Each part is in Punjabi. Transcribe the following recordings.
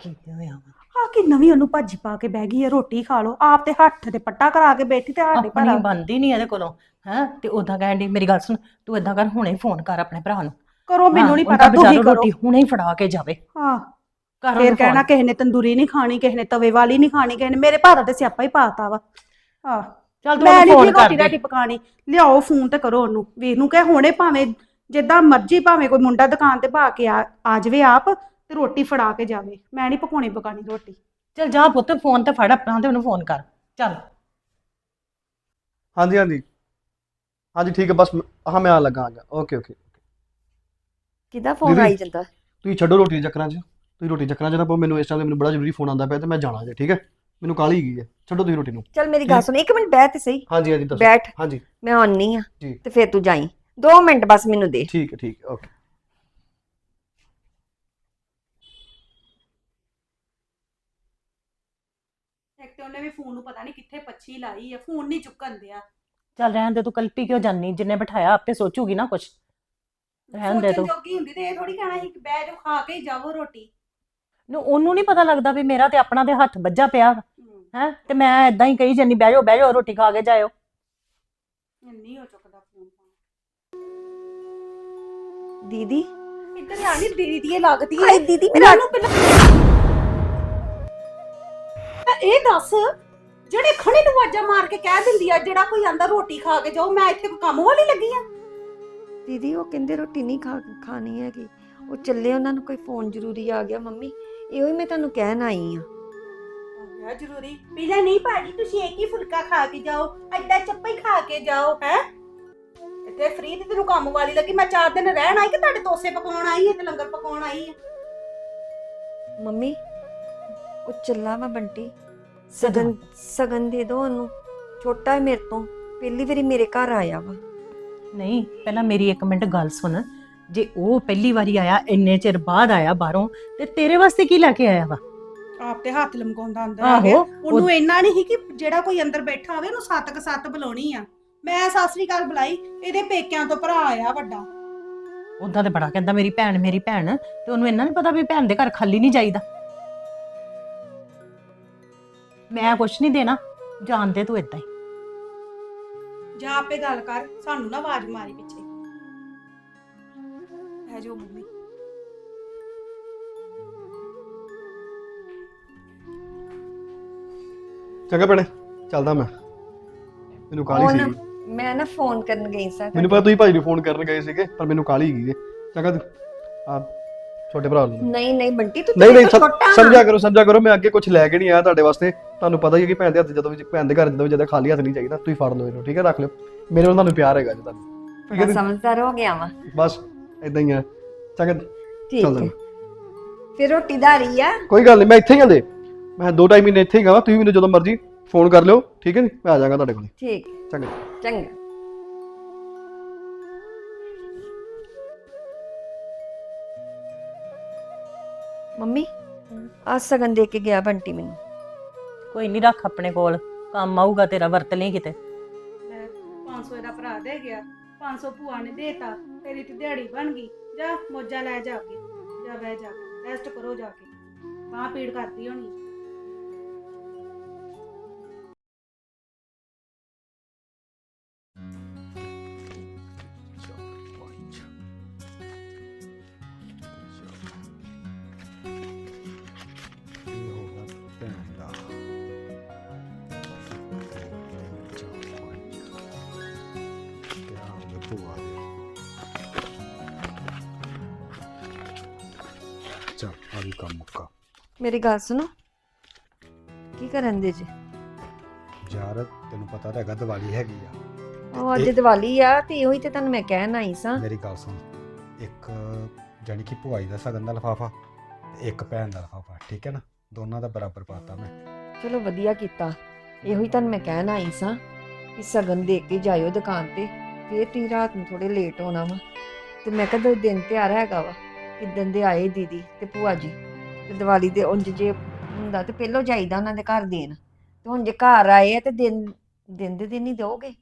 ਕੀ ਹੋਇਆ ਆ ਕਿ ਨਵੀਂ ਉਹਨੂੰ ਭਾਜੀ ਪਾ ਕੇ ਬਹਿ ਗਈ ਹੈ ਰੋਟੀ ਖਾ ਲਓ। ਆਪ ਤੇ ਹੱਥ ਤੇ ਪੱਟਾ ਕਰਾ ਕੇ ਬੈਠੀ ਤੇ ਸਾਡੇ ਆਪਣੀ ਭਰਾ। ਬੰਦੀ ਨਹੀਂ ਇਹਦੇ ਕੋਲੋਂ ਹੈ? ਤੇ ਉਦਾਂ ਕਹਿਣ ਦੀ ਮੇਰੀ ਗੱਲ ਸੁਣ ਤੂੰ ਏਦਾਂ ਕਰ ਹੁਣੇ ਫੋਨ ਕਰ ਆਪਣੇ ਭਰਾ ਨੂੰ। ਕਰੋ ਮੈਨੂੰ ਨਹੀਂ ਹਾਂ, ਪਤਾ ਉਹਦਾ ਤੁਸੀਂ ਬਜ਼ਾਰੋਂ ਕਰੋ। ਰੋਟੀ ਹੁਣੇ ਹੀ ਫੜਾ ਕੇ ਜਾਵੇ। ਹਾਂ। ਕਰ ਫੇਰ ਕਹਿਣਾ ਕਿਸੇ ਨੇ ਤੰਦੂਰੀ ਨਹੀਂ ਖਾਣੀ ਕਿਸੇ ਨੇ ਤਵੇ ਵਾਲੀ ਨਹੀਂ ਖਾਣੀ ਕਿਸੇ ਨੇ ਮੇਰੇ ਭਾਰਾ ਤੇ ਸਿਆਪਾ ਹੀ ਪਾਤਾ ਵਾ। ਹਾਂ। ਚੱਲ ਤੂੰ ਮੈਂ ਉਹਨੂੰ ਨਹੀਂ ਫੋਨ ਕਰ ਰੋਟੀ ਦੇ ਰਾਟੀ ਪਕਾਣੀ। ਲਿਆਓ ਫੋਨ ਤੇ ਕਰੋ ਉਹਨੂੰ। ਵੀਰ ਨੂੰ ਕਹੇ ਹੁਣੇ ਭਾਵੇਂ ਜਿੱਦਾਂ ਮਰਜ਼ੀ ਭਾਵੇਂ ਕੋਈ ਮੁੰਡਾ ਦੁਕਾਨ ਤੇ ਭਾ ਕੇ ਆ ਆ ਜਾਵੇ ਆਪ ਤੇ ਰੋਟੀ ਫੜਾ ਕੇ ਜਾਵੇ। ਮੈਂ ਨਹੀਂ ਪਕਾਉਣੀ ਪਕਾਣੀ ਰੋਟੀ। ਚੱਲ ਜਾ ਪੁੱਤ ਫੋਨ ਤੇ ਫੜ ਆਪਣਾ ਤੇ ਉਹਨੂੰ ਫੋਨ ਕਰ। ਚੱਲ। ਹਾਂਜੀ ਹਾਂਜੀ। ਹਾਂਜੀ ਠੀਕ ਹੈ ਬਸ ਮ- ਹਾਂ ਮੈਂ ਆਉਣ ਲੱਗਾ ਆ ਗਿਆ ਓਕੇ ਓਕੇ। ਕਿਹਦਾ ਫੋਨ ਦੀਦੀ। ਆਈ ਜਾਂਦਾ? ਤੁਸੀਂ ਛੱਡੋ ਰੋਟੀ ਦੇ ਚੱਕਰਾਂ 'ਚ। ਤੁਸੀਂ ਰੋਟੀ ਚੱਕਰਾਂ 'ਚ ਨਾ ਪਾਓ ਮੈਨੂੰ ਇਸ ਟਾਈਮ ਤੇ ਮੈਨੂੰ ਬੜਾ ਜ਼ਰੂਰੀ ਫੋਨ ਆਉਂਦਾ ਪਿਆ ਤੇ ਮੈਂ ਜਾਣਾ ਜੇ ਠੀਕ ਹੈ? ਮੈਨੂੰ ਕਾਹਲੀ ਹੈਗੀ ਹੈ। ਛੱਡੋ ਤੁਸੀਂ ਰੋਟੀ ਨੂੰ। ਚਲ ਮੇਰੀ ਗੱਲ ਸੁਣ ਇੱਕ ਮਿੰਟ ਬਹਿ ਤੇ ਸਹੀ। ਹਾਂਜੀ ਹਾਂਜੀ ਦੱਸੋ। ਬੈਠ। ਹਾਂਜੀ। ਮੈਂ ਆਉਣੀ ਆ ਜੀ। ਤੇ ਫਿਰ ਤੂੰ ਜਾਈ। 2 ਮਿੰਟ ਬਸ ਮੈਨੂੰ ਦੇ। ਠੀਕ ਹੈ ਠੀਕ ਹੈ ਓਕੇ। ਇੱਕ ਤੇ ਉਹਨੇ ਵੀ ਫੋਨ ਨੂੰ ਪਤਾ ਨਹੀਂ ਕਿੱਥੇ ਪੱਛੀ ਲਾਈ ਆ ਫੋਨ ਨਹੀਂ ਚੁੱਕਣ ਦਿਆ। ਚੱਲ ਰਹਿਣ ਦੇ ਤੂੰ ਕਲਪੀ ਕਿਉਂ ਜਾਨੀ ਜਿੰਨੇ ਬਿਠਾਇਆ ਆਪੇ ਸੋਚੂਗੀ ਨਾ ਕੁਛ। ਰਹਿਣ ਦੇ ਤੂੰ। ਜੋਗੀ ਹੁੰਦੀ ਤੇ ਇਹ ਥੋੜੀ ਕਹਿਣਾ ਸੀ ਕਿ ਬਹਿ ਜਾਓ ਖਾ ਕੇ ਹੀ ਜਾਵੋ ਰੋਟੀ। ਨੂੰ ਉਹਨੂੰ ਨਹੀਂ ਪਤਾ ਲੱਗਦਾ ਵੀ ਮੇਰਾ ਤੇ ਆਪਣਾ ਤੇ ਹੱਥ ਵੱਜਾ ਪਿਆ। ਹੈ। ਤੇ ਮੈਂ ਇਦਾਂ ਹੀ ਕਹੀ ਜਾਨੀ ਬਹਿ ਜਾਓ ਬਹਿ ਜਾਓ ਰੋਟੀ ਖਾ ਕੇ ਜਾਇਓ। ਨਹੀਂ ਹੋ ਚੁੱਕਦਾ ਦੀਦੀ। ਇੱਧਰ ਆ ਨਹੀਂ ਦੀਦੀ ਦੀ ਲੱਗਦੀ ਹੈ ਹਾਏ ਦੀਦੀ ਮੇਰਾ ਮੈਨੂੰ ਪਹਿਲਾਂ ਇਹ ਦੱਸ ਜਿਹੜੇ ਖਣੇ ਨੂੰ ਆਵਾਜ਼ਾਂ ਮਾਰ ਕੇ ਕਹਿ ਦਿੰਦੀ ਆ ਜਿਹੜਾ ਕੋਈ ਆਂਦਾ ਰੋਟੀ ਖਾ ਕੇ ਜਾਓ ਮੈਂ ਇੱਥੇ ਕੋਈ ਕੰਮ ਵਾਲੀ ਲੱਗੀ ਆ। ਦੀਦੀ ਉਹ ਕਹਿੰਦੇ ਰੋਟੀ ਨਹੀਂ ਖਾ ਖਾਣੀ ਹੈਗੀ। ਉਹ ਚੱਲੇ ਉਹਨਾਂ ਨੂੰ ਕੋਈ ਫੋਨ ਜ਼ਰੂਰੀ ਆ ਗਿਆ ਮੰਮੀ। ਇਹੋ ਹੀ ਮੈਂ ਤੁਹਾਨੂੰ ਕਹਿਣ ਆਈ ਆ। ਜ਼ਰੂਰੀ। ਪਹਿਲਾਂ ਨਹੀਂ ਭਾਜੀ ਤੁਸੀਂ ਇੱਕ ਹੀ ਫੁਲਕਾ ਖਾ ਕੇ ਜਾਓ ਐਡਾ ਚੱਪਾ ਹੀ ਖਾ ਕੇ ਜਾਓ ਹੈ? ਇੱਥੇ ਫ੍ਰੀ ਦੀ ਤੈਨੂੰ ਕੰਮ ਵਾਲੀ ਲੱਗੀ ਮੈਂ ਚਾਰ ਦਿਨ ਰਹਿਣ ਆਈ ਕਿ ਤੁਹਾਡੇ ਤੋਸੇ ਪਕਾਉਣ ਆਈ ਹੈ ਤੇ ਲੰਗਰ ਪਕਾਉਣ ਆਈ ਹੈ? ਮੰਮੀ ਉਹ ਚੱਲਾ ਵਾ ਬੰਟੀ। ਸਗਨ ਸਗਨ ਦੇ ਦੋ ਉਹਨੂੰ। ਛੋਟਾ ਹੈ ਮੇਰੇ ਤੋਂ ਪਹਿਲੀ ਵਾਰੀ ਮੇਰੇ ਘਰ ਆਇਆ ਵਾ। ਨਹੀਂ ਪਹਿਲਾਂ ਮੇਰੀ ਇੱਕ ਮਿੰਟ ਗੱਲ ਸੁਣ। ਜੇ ਉਹ ਪਹਿਲੀ ਵਾਰੀ ਆਇਆ ਇੰਨੇ ਚਿਰ ਬਾਅਦ ਆਇਆ ਬਾਹਰੋਂ ਤੇ ਤੇਰੇ ਵਾਸਤੇ ਕੀ ਲੈ ਕੇ ਆਇਆ ਵਾ? ਆਪ ਤੇ ਹੱਥ ਲਮਕਾਉਂਦਾ ਅੰਦਰ ਆਹੋ ਉਹਨੂੰ ਇੰਨਾ ਨਹੀਂ ਸੀ ਕਿ ਜਿਹੜਾ ਕੋਈ ਅੰਦਰ ਬੈਠਾ ਹੋਵੇ ਉਹਨੂੰ ਸੱਤ ਕ ਸੱਤ ਬੁਲਾਉਣੀ ਆ। ਮੈਂ ਸਤਿ ਸ੍ਰੀ ਅਕਾਲ ਬੁਲਾਈ ਇਹਦੇ ਪੇਕਿਆਂ ਤੋਂ ਭਰਾ ਆਇਆ ਵੱਡਾ। ਉਦਾਂ ਤੇ ਬੜਾ ਕਹਿੰਦਾ ਮੇਰੀ ਭੈਣ ਮੇਰੀ ਭੈਣ ਤੇ ਉਹਨੂੰ ਇੰਨਾ ਨਹੀਂ ਪਤਾ ਵੀ ਭੈਣ ਦੇ ਘਰ ਖਾਲੀ ਨਹੀਂ ਜਾਈਦਾ। ਮੈਂ ਕੁਛ ਨਹੀਂ ਦੇਣਾ ਜਾਣਦੇ ਤੂੰ ਇਦਾਂ ਹੀ। ਜਾ ਆਪੇ ਗੱਲ ਕਰ ਸਾਨੂੰ ਨਾ ਆਵਾਜ਼ ਮਾਰੀ ਪਿੱਛੇ। ਹੈ ਜੋ ਮੰਮੀ। ਚੰਗਾ ਭੈਣੇ ਚੱਲਦਾ ਮੈਂ। ਮੈਨੂੰ ਹੁਣ ਸੀ ਮੈਂ ਨਾ ਫੋਨ ਕਰਨ ਗਈ ਸਾਂ ਮੈਨੂੰ ਪਤਾ ਤੁਸੀਂ ਭਾਜੀ ਨੂੰ ਫੋਨ ਕਰਨ ਗਏ ਸੀਗੇ ਪਰ ਮੈਨੂੰ ਕਾਹਲੀ ਹੈਗੀ ਹੈ। ਚੰਗਾ ਤੂੰ ਆ ਛੋਟੇ ਭਰਾ ਨੂੰ। ਨਹੀਂ ਨਹੀਂ ਬੰਟੀ ਤੂੰ ਨਹੀਂ ਨਹੀਂ ਸਮ-। ਸਮਝਿਆ ਕਰੋ ਸਮਝਿਆ ਕਰੋ ਮੈਂ ਅੱਗੇ ਕੁਝ ਲੈ ਕੇ ਨਹੀਂ ਆਇਆ ਤੁਹਾਡੇ ਵਾਸਤੇ। ਤੁਹਾਨੂੰ ਪਤਾ ਹੀ ਹੈ ਕਿ ਭੈਣ ਦੇ ਹੱਥ ਜਦੋਂ ਵੀ ਭੈਣ ਦੇ ਘਰ ਜਦੋਂ ਵੀ ਜ਼ਿਆਦਾ ਖਾਲੀ ਹੱਥ ਨਹੀਂ ਚਾਹੀਦਾ ਤੁਸੀਂ ਫੜ ਲਓ ਇਹਨੂੰ ਠੀਕ ਹੈ ਰੱਖ ਲਿਓ। ਮੇਰੇ ਨਾਲ ਤੁਹਾਨੂੰ ਪਿਆਰ ਹੈਗਾ ਜੀ ਤੁਹਾਨੂੰ। ਠੀਕ ਹੈ ਜੀ? ਸਮਝਦਾਰ ਹੋ ਗਿਆ ਵਾ। ਬਸ ਇਦਾਂ ਹੀ ਹੈ। ਚੰਗਾ ਠੀਕ ਚੱਲਦਾ ਹੈ। ਫਿਰ ਰੋਟੀਦਾਰੀ ਆ? ਕੋਈ ਗੱਲ ਨਹੀਂ ਮੈਂ ਇੱਥੇ ਹੀ ਹਾਂ ਮੈਂ ਦੋ ਢਾਈ ਮਹੀਨੇ ਇੱਥੇ ਹੀ ਗਾ ਤੁਸੀਂ ਮੈਨੂੰ ਜਦੋਂ ਮਰਜ਼ੀ ਫੋਨ ਕਰ ਲਿਓ ਠੀਕ ਹੈ ਜੀ? ਮੈਂ ਆ ਜਾਵਾਂਗਾ ਤੁਹਾਡੇ ਕੋਲ। ਠੀਕ। ਚੰਗਾ। ਚੰਗਾ। ਮੰਮੀ ਆ ਸਗਨ ਦੇ ਕੇ ਗਿਆ ਬੰਟੀ ਮੈਨੂੰ। ਕੋਈ ਨਹੀਂ ਰੱਖ ਆਪਣੇ ਕੋਲ ਕੰਮ ਆਊਗਾ ਤੇਰਾ ਵਰਤ ਲਈ ਕਿਤੇ। ਲੈ 500 ਇਹਦਾ ਭਰਾ ਦੇ ਗਿਆ 500 ਭੂਆ ਨੇ ਦੇਤਾ ਤੇਰੀ ਤੇ ਦਿਹਾੜੀ ਬਣ ਗਈ। ਜਾ ਮੋਜਾ ਲੈ ਜਾ ਕੇ ਜਾ ਬਹਿ ਜਾ ਰੈਸਟ ਕਰੋ ਜਾ ਕੇ। ਬਾਹ ਪੀੜ ਕਰਦੀ ਹੋਣੀ। ਮੇਰੀ ਗੱਲ ਸੁਣੋ। ਕੀ ਕਰਨ ਦੇ ਜੀ? ਯਾਰ ਤੈਨੂੰ ਪਤਾ ਤਾਂ ਹੈਗਾ ਦੀਵਾਲੀ ਹੈਗੀ ਆ। ਉਹ ਅੱਜ ਦੀਵਾਲੀ ਆ ਤੇ ਇਹੋ ਹੀ ਤੇ ਤੁਹਾਨੂੰ ਮੈਂ ਕਹਿਣ ਆਈ ਸਾਂ। ਮੇਰੀ ਗੱਲ ਸੁਣ। ਇੱਕ ਜਾਨੀ ਕਿ ਭੁਆਈ ਦਾ ਸਗਨ ਦਾ ਲਫਾਫਾ ਇੱਕ ਭੈਣ ਦਾ ਲਫਾਫਾ ਠੀਕ ਹੈ ਨਾ? ਦੋਨਾਂ ਦਾ ਬਰਾਬਰ ਪਾਤਾ ਮੈਂ। ਚਲੋ ਵਧੀਆ ਕੀਤਾ। ਇਹੋ ਹੀ ਤੁਹਾਨੂੰ ਮੈਂ ਕਹਿਣ ਆਈ ਸਾਂ ਕਿ ਸਗਨ ਦੇ ਕੇ ਜਾਇਓ ਦੁਕਾਨ ਤੇ। ਫੇਰ ਤੀ ਰਾਤ ਨੂੰ ਥੋੜੇ ਲੇਟ ਹੋਣਾ ਵਾ। ਤੇ ਮੈਂ ਕਦੋਂ ਦਿਨ ਤਿਆਰ ਹੈਗਾ ਵਾ। ਕਿਦਨ ਦੇ ਆਏ ਦੀਦੀ ਤੇ ਭੂਆ ਜੀ? ਤੇ ਦੀਵਾਲੀ ਦੇ ਉਂਝ ਜੇ ਹੁੰਦਾ ਤੇ ਪਹਿਲਾਂ ਜਾਈਦਾ ਉਹਨਾਂ ਦੇ ਘਰ ਦੇਣ। ਤੇ ਹੁਣ ਜੇ ਘਰ ਆਏ ਆ ਤੇ ਦਿਨ ਦਿਨ ਦੇ ਦਿਨ ਹੀ ਦੋਗੇ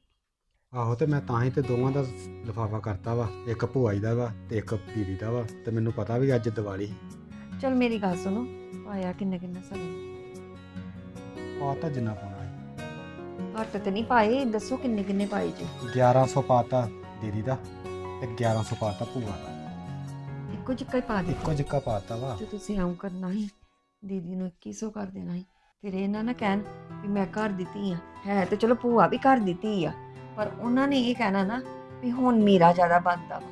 ਆਹੋ ਤੇ ਮੈਂ ਤਾਂ ਹੀ ਤੇ ਦੋਵਾਂ ਦਾ ਲਿਫਾਫਾ ਕਰਤਾ ਵਾ ਇੱਕ ਭੂਆ ਜੀ ਦਾ ਵਾ ਤੇ ਇੱਕ ਦੀਦੀ ਦਾ ਵਾ ਤੇ ਮੈਨੂੰ ਪਤਾ ਵੀ ਅੱਜ ਦੀਵਾਲੀ। ਚਲ ਮੇਰੀ ਗੱਲ ਸੁਣੋ ਪਾਇਆ ਕਿੰਨੇ ਕਿੰਨੇ ਸਗਨ ਪਾਤਾ ਜਿੰਨਾ ਪਾਉਣਾ ਸੀ। ਘੱਟ ਤੇ ਨਹੀਂ ਪਾਏ ਦੱਸੋ ਕਿੰਨੇ ਕਿੰਨੇ ਪਾਏ ਜੀ? 1100 ਪਾਤਾ ਦੀਦੀ ਦਾ ਤੇ 1100 ਪਾਤਾ ਭੂਆ ਦਾ। ਇੱਕੋ ਜਿਹਾ ਹੀ ਪਾ ਦੇ। ਇੱਕੋ ਜਿੱਕਾ ਪਾਤਾ ਵਾ। ਤੇ ਤੁਸੀਂ ਆਉਂ ਕਰਨਾ ਹੀ ਦੀਦੀ ਨੂੰ 2100 ਕਰ ਦੇਣਾ ਸੀ। ਫਿਰ ਇਹ ਨਾ ਕਹਿਣ ਵੀ ਮੈਂ ਘਰ ਦਿੱਤੀ ਆ। ਹੈ ਤੇ ਚਲੋ ਭੂਆ ਵੀ ਘਰ ਦਿੱਤੀ ਆ। ਪਰ ਉਹਨਾਂ ਨੇ ਇਹ ਕਹਿਣਾ ਨਾ ਵੀ ਹੁਣ ਮੇਰਾ ਜ਼ਿਆਦਾ ਬਣਦਾ ਵਾ।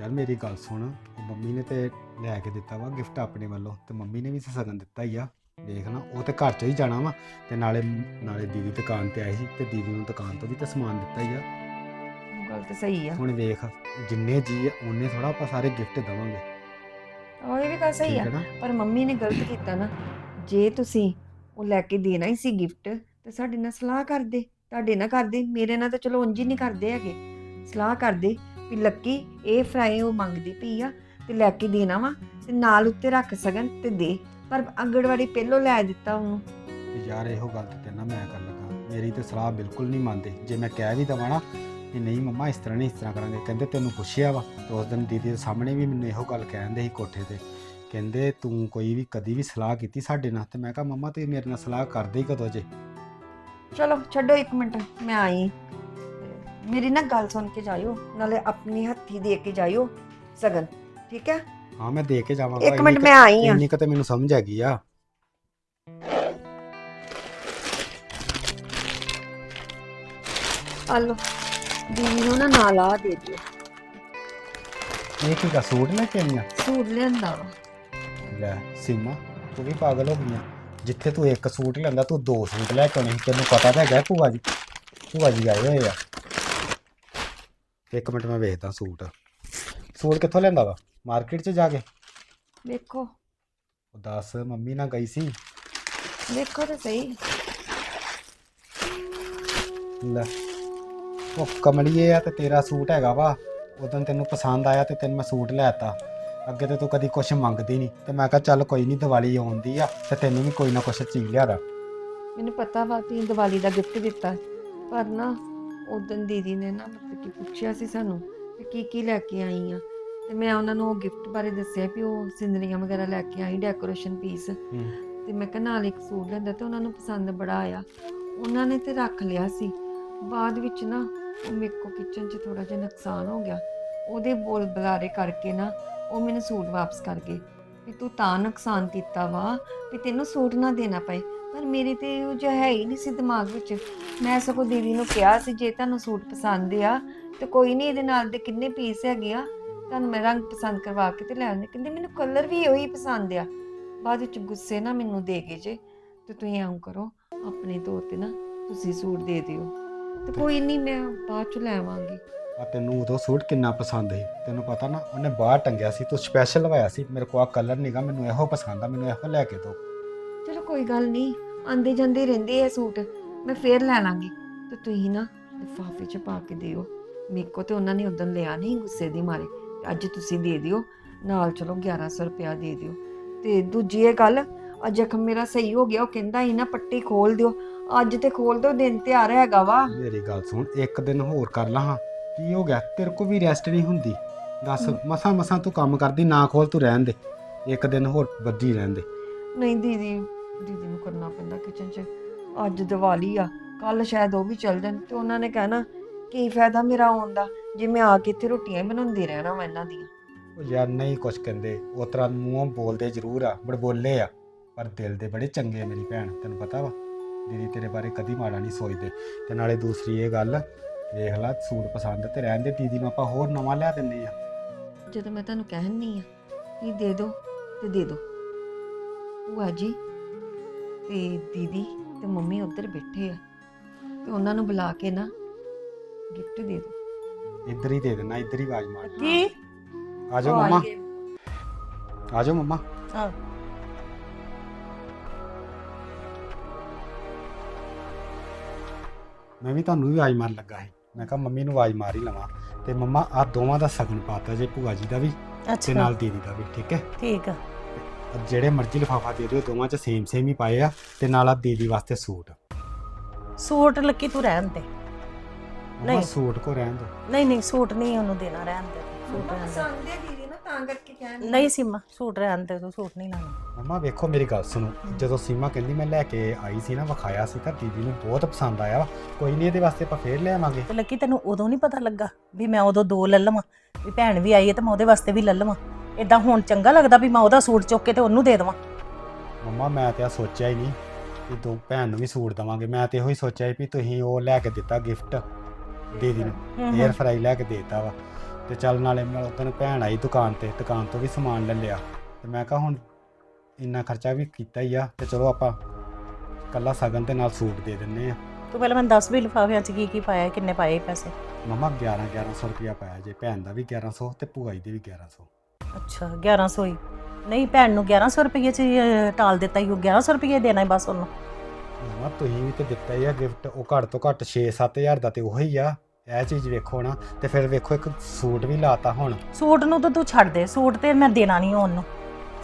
ਯਾਰ ਮੇਰੀ ਗੱਲ ਸੁਣ ਮੰਮੀ ਨੇ ਤੇ ਲੈ ਕੇ ਦਿੱਤਾ ਵਾ ਗਿਫਟ ਆਪਣੇ ਵੱਲੋਂ। ਤੇ ਮੰਮੀ ਨੇ ਵੀ ਤੇ ਸਗਨ ਦਿੱਤਾ ਹੀ ਆ। ਦੇਖ ਨਾ ਉਹ ਤੇ ਘਰ ਚ ਹੀ ਜਾਣਾ ਵਾ। ਤੇ ਨਾਲੇ ਨਾਲੇ ਦੀਦੀ ਦੁਕਾਨ ਤੇ ਆਈ ਸੀ। ਤੇ ਦੀਦੀ ਨੂੰ ਦੁਕਾਨ ਤੋਂ ਵੀ ਤੇ ਸਮਾਨ ਦਿੱਤਾ ਹੀ ਆ। ਗੱਲ ਤੇ ਸਹੀ ਆ। ਹੁਣ ਵੇਖ ਜਿੰਨੇ ਜੀ ਉਹਨੇ ਥੋੜਾ ਆਪਾਂ ਸਾਰੇ ਗਿਫਟ ਦਵਾਂਗੇ। ਉਹ ਇਹ ਵੀ ਗੱਲ ਸਹੀ ਠੀਕ ਆ ਹੈ ਨਾ? ਪਰ ਮੰਮੀ ਨੇ ਗਲਤ ਕੀਤਾ ਨਾ। ਜੇ ਤੁਸੀਂ ਉਹ ਲੈ ਕੇ ਦੇਣਾ ਹੀ ਸੀ ਗਿਫਟ ਤੇ ਸਾਡੇ ਨਾਲ ਸਲਾਹ ਕਰਦੇ ਤੁਹਾਡੇ ਨਾਲ ਕਰਦੇ ਮੇਰੇ ਨਾਲ ਤਾਂ ਚਲੋ ਉਂਝ ਹੀ ਨਹੀਂ ਕਰਦੇ ਹੈਗੇ। ਸਲਾਹ ਕਰਦੇ ਵੀ ਲੱਕੀ ਇਹ ਫਰਾਈ ਉਹ ਮੰਗਦੀ ਪਈ ਆ ਤੇ ਲੈ ਕੇ ਦੇਣਾ ਵਾ ਤੇ ਨਾਲ ਉੱਤੇ ਰੱਖ ਸਕਣ ਤੇ ਦੇ। ਪਰ ਅੰਗੜਵਾੜੀ ਪਹਿਲੋਂ ਲੈ ਦਿੱਤਾ ਉਹਨੂੰ। ਯਾਰ ਇਹੋ ਗੱਲ ਤੇ ਨਾਲ ਮੈਂ ਕਰ ਲੱਗਾ। ਮੇਰੀ ਤੇ ਸਲਾਹ ਬਿਲਕੁਲ ਨਹੀਂ ਮੰਨਦੇ। ਜੇ ਮੈਂ ਕਹਿ ਵੀ ਦਵਾਂ ਨਾ ਕਿ ਨਹੀਂ ਮੰਮਾ ਇਸ ਤਰ੍ਹਾਂ ਨਹੀਂ ਇਸ ਤਰ੍ਹਾਂ ਕਰਾਂਗੇ। ਕਹਿੰਦੇ ਤੈਨੂੰ ਪੁੱਛਿਆ ਵਾ ਤੇ ਉਸ ਦਿਨ ਦੀਦੀ ਦੇ ਸਾਹਮਣੇ ਵੀ ਮੈਨੂੰ ਇਹੋ ਗੱਲ ਕਹਿੰਦੇ ਸੀ ਕੋਠੇ ਤੇ। ਕਹਿੰਦੇ ਤੂੰ ਕੋਈ ਵੀ ਕਦੀ ਵੀ ਸਲਾਹ ਕੀਤੀ ਸਾਡੇ ਨਾਲ? ਤੇ ਮੈਂ ਕਿਹਾ ਮੰਮਾ ਤੇ ਮੇਰੇ ਨਾਲ ਸਲਾਹ ਕਰਦੇ ਹੀ ਕਦੋਂ ਜੇ? ਚਲੋ ਛੱਡੋ ਇੱਕ ਮਿੰਟ ਮੈਂ ਆਈ। ਮੇਰੀ ਨਾ ਗੱਲ ਸੁਣ ਕੇ ਜਾਇਓ ਨਾਲੇ ਆਪਣੀ ਹੱਥੀ ਦੇ ਕੇ ਜਾਇਓ ਸਗਨ ਠੀਕ ਹੈ? ਹਾਂ ਮੈਂ ਦੇ ਕੇ ਜਾਵਾਂਗਾ। ਇੱਕ ਮਿੰਟ ਇੰਨੀ ਮੈਂ ਆਈ ਆ ਇੰਨੀ ਕੁ ਤੇ ਮੈਨੂੰ ਸਮਝ ਆ। ਆ ਲਓ। ਦੀਦੀ ਨੂੰ ਨਾ ਨਾਲ ਆ ਦੇ ਦਿਓ। ਇਹ ਕੀ ਦਾ ਸੂਟ ਲੈ ਕੇ ਆਈਆਂ ਸੂਟ ਲਿਆਂਦਾ ਵਾ। ਲੈ ਸੀਮਾ ਤੂੰ ਵੀ ਪਾਗਲ ਹੋ ਗਈ ਆ। ਜਿੱਥੇ ਤੂੰ ਇੱਕ ਸੂਟ ਲੈਂਦਾ ਤੂੰ ਦੋ ਸੂਟ ਲੈ ਕੇ ਆਉਣੇ ਸੀ। ਤੈਨੂੰ ਪਤਾ ਤਾਂ ਹੈਗਾ ਭੂਆ ਜੀ। ਭੂਆ ਜੀ ਆਏ ਹੋਏ ਆ। ਇੱਕ ਮਿੰਟ ਮੈਂ ਵੇਖਦਾ ਸੂਟ। ਸੂਟ ਕਿੱਥੋਂ ਲੈਂਦਾ ਵਾ? ਮਾਰਕੀਟ 'ਚ ਜਾ ਕੇ? ਵੇਖੋ। ਉਹ ਦੱਸ ਮੰਮੀ ਨਾਲ ਗਈ ਸੀ? ਵੇਖੋ ਤਾਂ ਸਹੀ। ਲੈ। ਉਹ ਕਮਲੀਏ ਆ ਤੇ ਤੇਰਾ ਸੂਟ ਹੈਗਾ ਵਾ। ਉਦੋਂ ਤੈਨੂੰ ਪਸੰਦ ਆਇਆ ਤੇ ਤੈਨੂੰ ਮੈਂ ਸੂਟ ਲੈਤਾ ਅੱਗੇ ਤੇ ਤੂੰ ਕਦੀ ਕੁਛ ਮੰਗਦੀ ਨਹੀਂ ਤੇ ਮੈਂ ਕਿਹਾ ਚੱਲ ਕੋਈ ਨਹੀਂ ਦੀਵਾਲੀ ਆਉਂਦੀ ਆ ਤੇ ਤੈਨੂੰ ਵੀ ਕੋਈ ਨਾ ਕੁਛ ਚੀਜ਼ ਲਿਆਦਾ ਮੈਨੂੰ ਪਤਾ ਵਾ ਤੁਸੀਂ ਦੀਵਾਲੀ ਦਾ ਗਿਫਟ ਦਿੱਤਾ। ਪਰ ਨਾ ਉਦੋਂ ਦੀਦੀ ਨੇ ਨਾ ਮਤਲਬ ਕਿ ਪੁੱਛਿਆ ਸੀ ਸਾਨੂੰ ਕਿ ਕੀ ਕੀ ਲੈ ਕੇ ਆਈ ਆ। ਤੇ ਮੈਂ ਉਹਨਾਂ ਨੂੰ ਉਹ ਗਿਫਟ ਬਾਰੇ ਦੱਸਿਆ ਵੀ ਉਹ ਸਿੰਦਰੀਆਂ ਵਗੈਰਾ ਲੈ ਕੇ ਆਈ ਡੈਕੋਰੇਸ਼ਨ ਪੀਸ ਤੇ ਮੈਂ ਕਿਹਾ ਨਾਲ ਇੱਕ ਸੂਟ ਲੈਂਦਾ ਤੇ ਉਹਨਾਂ ਨੂੰ ਪਸੰਦ ਬੜਾ ਆਇਆ। ਉਹਨਾਂ ਨੇ ਤੇ ਰੱਖ ਲਿਆ ਸੀ। ਬਾਅਦ ਵਿੱਚ ਨਾ ਉਹ ਮੇਰੇ ਕੋ ਕਿਚਨ 'ਚ ਥੋੜਾ ਜਿਹਾ ਨੁਕਸਾਨ ਹੋ ਗਿਆ। ਉਹਦੇ ਬੋਲ ਬੁਲਾਰੇ ਕਰਕੇ ਨਾ ਉਹ ਮੈਨੂੰ ਸੂਟ ਵਾਪਸ ਕਰ ਗਏ। ਵੀ ਤੂੰ ਤਾਂ ਨੁਕਸਾਨ ਕੀਤਾ ਵਾ ਵੀ ਤੈਨੂੰ ਸੂਟ ਨਾ ਦੇਣਾ ਪਏ। ਪਰ ਮੇਰੇ ਤੇ ਉਹ ਜਿਹਾ ਹੈ ਹੀ ਨਹੀਂ ਸੀ ਦਿਮਾਗ ਵਿੱਚ। ਮੈਂ ਸਗੋਂ ਦੀਦੀ ਨੂੰ ਕਿਹਾ ਸੀ, ਜੇ ਤੁਹਾਨੂੰ ਸੂਟ ਪਸੰਦ ਆ ਤੇ ਕੋਈ ਨਹੀਂ ਇਹਦੇ ਨਾਲ ਦੇ ਕਿੰਨੇ ਪੀਸ ਹੈਗੇ ਆ, ਤੁਹਾਨੂੰ ਮੈਂ ਰੰਗ ਪਸੰਦ ਕਰਵਾ ਕੇ ਤੇ ਲੈ ਆਉਂਦੇ। ਕਹਿੰਦੇ ਮੈਨੂੰ ਕਲਰ ਵੀ ਉਹੀ ਪਸੰਦ ਆ। ਬਾਅਦ ਵਿੱਚ ਗੁੱਸੇ ਨਾ ਮੈਨੂੰ ਦੇ ਗਏ ਜੇ। ਤੇ ਤੁਸੀਂ ਐਂ ਕਰੋ, ਆਪਣੇ ਤੌਰ ਤੇ ਨਾ ਤੁਸੀਂ ਸੂਟ ਦੇ ਦਿਓ। ਤੇ ਕੋਈ ਨਹੀਂ ਮੈਂ ਬਾਅਦ ਚ ਲੈ ਆਵਾਂਗੀ। ਆ ਤੈਨੂੰ ਉਦੋਂ ਸੂਟ ਕਿੰਨਾ ਪਸੰਦ ਸੀ? ਤੈਨੂੰ ਪਤਾ ਨਾ ਉਹਨੇ ਬਾਹਰ ਟੰਗਿਆ ਸੀ ਤੂੰ ਸਪੈਸ਼ਲ ਲਵਾਇਆ ਸੀ। ਮੇਰੇ ਕੋਲ ਆ ਕਲਰ ਨਹੀਂਗਾ ਮੈਨੂੰ ਇਹੋ ਪਸੰਦ ਆ ਮੈਨੂੰ ਇਹੋ ਲੈ ਕੇ ਦੋ। ਚਲੋ ਕੋਈ ਗੱਲ ਨਹੀਂ ਆਂਦੇ ਜਾਂਦੇ ਰਹਿੰਦੇ ਆ ਸੂਟ। ਮੈਂ ਫੇਰ ਲੈ ਲਾਂਗੀ। ਤੇ ਤੁਸੀਂ ਨਾ ਲਿਫਾਫੇ 'ਚ ਪਾ ਕੇ ਦਿਓ। ਮੇਰੇ ਕੋ ਤੇ ਉਹਨਾਂ ਨੇ ਉਦੋਂ ਲਿਆ ਨਹੀਂ ਗੁੱਸੇ ਦੀ ਮਾਰੇ। ਤੇ ਅੱਜ ਤੁਸੀਂ ਦੇ ਦਿਓ ਨਾਲ ਚਲੋ 1100 ਰੁਪਇਆ ਦੇ ਦਿਓ। ਤੇ ਦੂਜੀ ਇਹ ਗੱਲ ਅੱਜ ਜ਼ਖਮ ਮੇਰਾ ਸਹੀ ਹੋ ਗਿਆ ਉਹ ਕਹਿੰਦਾ ਸੀ ਨਾ ਪੱਟੀ ਖੋਲ ਦਿਓ। ਅੱਜ ਤੇ ਖੋਲ ਦਿਓ ਦਿਨ ਤਿਉਹਾਰ ਹੈਗਾ ਵਾ। ਮੇਰੀ ਗੱਲ ਸੁਣ ਇੱਕ ਦਿਨ ਹੋਰ ਕਰ ਲਾ ਹਾਂ। ਕੀ ਹੋ ਗਿਆ? ਤੇਰੇ ਕੋ ਵੀ ਰੈਸਟ ਨਹੀਂ ਹੁੰਦੀ। ਦੱਸ ਮਸਾਂ ਮਸਾਂ ਤੂੰ ਕੰਮ ਕਰਦੀ ਨਾ ਖੋਲ ਤੂੰ ਰਹਿਣ ਦੇ। ਇੱਕ ਦਿਨ ਹੋਰ ਵੱਜੀ ਰਹਿਣ ਦੇ। ਨਹੀਂ ਦੀਦੀ ਦੀਦੀ ਨੂੰ ਕਰਨਾ ਪੈਂਦਾ ਕਿਚਨ 'ਚ। ਅੱਜ ਦੀਵਾਲੀ ਆ ਕੱਲ ਸ਼ਾਇਦ ਉਹ ਵੀ ਚੱਲ ਜਾਣ ਤੇ ਉਹਨਾਂ ਨੇ ਕਹਿਣਾ ਕੀ ਫਾਇਦਾ ਮੇਰਾ ਆਉਣ ਦਾ? ਜੇ ਮੈਂ ਆ ਕੇ ਇੱਥੇ ਰੋਟੀਆਂ ਹੀ ਬਣਾਉਂਦੀ ਰਹਿਣਾ ਵਾ ਇਹਨਾਂ ਦੀਆਂ। ਉਹ ਯਾਰ ਨਹੀਂ ਕੁਛ ਕਹਿੰਦੇ ਉਹ ਤਰ੍ਹਾਂ ਮੂੰਹੋਂ ਬੋਲਦੇ ਜ਼ਰੂਰ ਆ ਬੜਬੋਲੇ ਆ। ਪਰ ਦਿਲ ਦੇ ਬੜੇ ਚੰਗੇ ਆ ਮੇਰੀ ਭੈਣ ਤੈਨੂੰ ਪਤਾ ਵਾ। ਦੀਦੀ ਤੇਰੇ ਬਾਰੇ ਕਦੀ ਮਾੜਾ ਨਹੀਂ ਸੋਚਦੇ। ਤੇ ਨਾਲੇ ਦੂਸਰੀ ਇਹ ਗੱਲ ਵੇਖ ਲੈ ਸੂਟ ਪਸੰਦ ਤੇ ਰਹਿਣ ਦੇ ਦੀਦੀ ਨੂੰ ਆਪਾਂ ਹੋਰ ਨਵਾਂ ਲਿਆ ਦਿੰਨੇ ਆ। ਜਦੋਂ ਮੈਂ ਤੁਹਾਨੂੰ ਕਹਿਣੀ ਆ ਕਿ ਦੇ ਦਿਓ ਤੇ ਦੇ ਦਿਓ ਭੂਆ ਜੀ ਤੇ ਦੀਦੀ ਤੇ ਮੰਮੀ ਉੱਧਰ ਬੈਠੇ ਆ ਤੇ ਉਹਨਾਂ ਨੂੰ ਬੁਲਾ ਕੇ ਨਾ ਗਿਫਟ ਦੇ ਦਿਓ ਇੱਧਰ ਹੀ ਦੇ ਦੇਣਾ ਇੱਧਰ ਹੀ ਆਵਾਜ਼ ਮਾਰ ਕੀ? ਆ ਜਾਓ ਮੰਮਾ। ਆ ਜਾਓ ਮੰਮਾ। ਆ ਮੈਂ ਵੀ ਤੁਹਾਨੂੰ ਵੀ ਆਵਾਜ਼ ਮਾਰਨ ਲੱਗਾ ਸੀ। ਮੈਂ ਕਿਹਾ ਮੰਮੀ ਨੂੰ ਆਵਾਜ਼ ਮਾਰ ਹੀ ਲਵਾਂ ਤੇ ਮੰਮਾ ਆ ਦੋਵਾਂ ਦਾ ਸਗਨ ਪਾਤਾ ਜੇ ਭੂਆ ਜੀ ਦਾ ਵੀ ਤੇ ਅੱਛਾ। ਨਾਲ ਦੀਦੀ ਦਾ ਵੀ ਠੀਕ ਹੈ? ਠੀਕ ਆ। ਜਿਹੜੇ ਮਰਜ਼ੀ ਲਿਫਾਫਾ ਦੇ ਦਿਓ ਦੋਵਾਂ ਚ ਸੇਮ ਸੇਮ ਹੀ ਪਾਏ ਆ ਤੇ ਨਾਲ ਆ ਦੀਦੀ ਵਾਸਤੇ ਸੂਟ। ਸੂਟ ਲੱਕੀ ਤੂੰ ਰਹਿਣ ਤੇ ਮੰਮਾ ਨਹੀਂ। ਸੂਟ ਕੋ ਰਹਿਣ ਦੋ। ਨਹੀਂ ਨਹੀਂ ਸੂਟ ਨਹੀਂ ਉਹਨੂੰ ਦੇਣਾ ਰਹਿਣ ਦੇ। ਸੂਟ ਰਹਿਣ ਦੇ। ਪਸੰਦ ਹੈ ਦੀਦੀ ਨੂੰ ਤਾਂ ਕਰਕੇ ਕਹਿਣ ਨਹੀਂ ਸੀਮਾ ਸੂਟ ਰਹਿਣ ਦੇ ਤੂੰ ਸੂਟ ਨਹੀਂ ਲੈਣਾ ਮੰਮਾ ਵੇਖੋ ਮੇਰੀ ਗੱਲ ਸੁਣੋ। ਜਦੋਂ ਸੀਮਾ ਕਹਿੰਦੀ ਮੈਂ ਲੈ ਕੇ ਆਈ ਸੀ ਨਾ ਵਿਖਾਇਆ ਸੀ ਤਾਂ ਦੀਦੀ ਨੂੰ ਬਹੁਤ ਪਸੰਦ ਆਇਆ ਵਾ। ਕੋਈ ਨਹੀਂ ਇਹਦੇ ਵਾਸਤੇ ਆਪਾਂ ਫੇਰ ਲੈ ਆਵਾਂਗੇ। ਤੇ ਲੱਕੀ ਤੈਨੂੰ ਉਦੋਂ ਨਹੀਂ ਪਤਾ ਲੱਗਾ ਵੀ ਮੈਂ ਉਦੋਂ ਦੋ ਲੈ ਲਵਾਂ? ਵੀ ਭੈਣ ਵੀ ਆਈ ਹੈ ਤੇ ਮੈਂ ਉਹਦੇ ਵਾਸਤੇ ਵੀ ਲੈ ਲਵਾਂ? ਇਦਾਂ ਹੁਣ ਚੰਗਾ ਲੱਗਦਾ ਵੀ ਮੈਂ ਉਹਦਾ ਸੂਟ ਚੁੱਕ ਕੇ ਤੇ ਉਹਨੂੰ ਦੇ ਦੇਵਾਂ? ਮੰਮਾ ਮੈਂ ਤੇ ਆ ਸੋਚਿਆ ਹੀ ਨਹੀਂ ਕਿ ਦੋ ਭੈਣ ਨੂੰ ਵੀ ਸੂਟ ਦਵਾਂਗੇ। ਮੈਂ ਤੇ ਇਹੋ ਹੀ ਸੋਚਿਆ ਸੀ ਵੀ ਤੁਸੀਂ ਉਹ ਲੈ ਕੇ ਦਿੱਤਾ ਗਿਫਟ ਦੀਦੀ ਨੂੰ 에ਅਰ। ਫਰਾਈ ਲੈ ਕੇ ਦੇਤਾ ਵਾ। ਤੇ ਚੱਲ ਨਾਲੇ ਮੈਂ ਉਦੋਂ ਭੈਣ ਆਈ ਦੁਕਾਨ ਤੇ ਦੁਕਾਨ ਤੋਂ ਵੀ ਸਮਾਨ ਲੈ ਲਿਆ। ਤੇ ਮੈਂ ਕਿਹਾ ਹੁਣ ਇੰਨਾ ਖਰਚਾ ਵੀ ਕੀਤਾ ਹੀ ਆ ਤੇ ਚਲੋ ਆਪਾਂ ਕੱਲਾ ਸਗਨ ਤੇ ਨਾਲ ਸੂਟ ਦੇ ਦਿੰਨੇ ਆ। ਤੂੰ ਪਹਿਲਾਂ ਮੈਨੂੰ ਦੱਸ ਵੀ ਲਿਫਾਫਿਆਂ 'ਚ ਕੀ ਕੀ ਪਾਇਆ ਕਿੰਨੇ ਪਾਏ ਪੈਸੇ? ਮਮਾ 11 1100 ਰੁਪਇਆ ਪਾਇਆ ਜੇ ਭੈਣ ਦਾ ਵੀ 1100 ਤੇ ਭੂਆ ਜੀ ਦੇ ਵੀ 1100 ਅੱਛਾ 1100 ਹੀ। ਨਹੀਂ ਭੈਣ ਨੂੰ 1100 ਰੁਪਏ 'ਚ ਹੀ, ਅਹ, ਟਾਲ ਦਿੱਤਾ ਹੀ ਉਹ 1100 ਰੁਪਏ ਦੇਣਾ ਹੈ ਬਸ ਉਹਨੂੰ। ਮਮਾ ਤੁਸੀਂ ਵੀ ਤੇ ਦਿੱਤਾ ਹੀ ਆ ਗਿਫਟ ਉਹ ਘੱਟ ਤੋਂ ਘੱਟ 6-7000 ਦਾ ਤੇ ਉਹੀ ਆ। ਇਹ ਚੀਜ਼ ਵੇਖੋ ਨਾ, ਤੇ ਫਿਰ ਵੇਖੋ ਇੱਕ ਸੂਟ ਵੀ ਲਾਤਾ ਹੁਣ। ਸੂਟ ਨੂੰ ਤਾਂ ਤੂੰ ਛੱਡ ਦੇ, ਸੂਟ ਤੇ ਮੈਂ ਦੇਣਾ ਨਹੀਂ ਉਹਨੂੰ।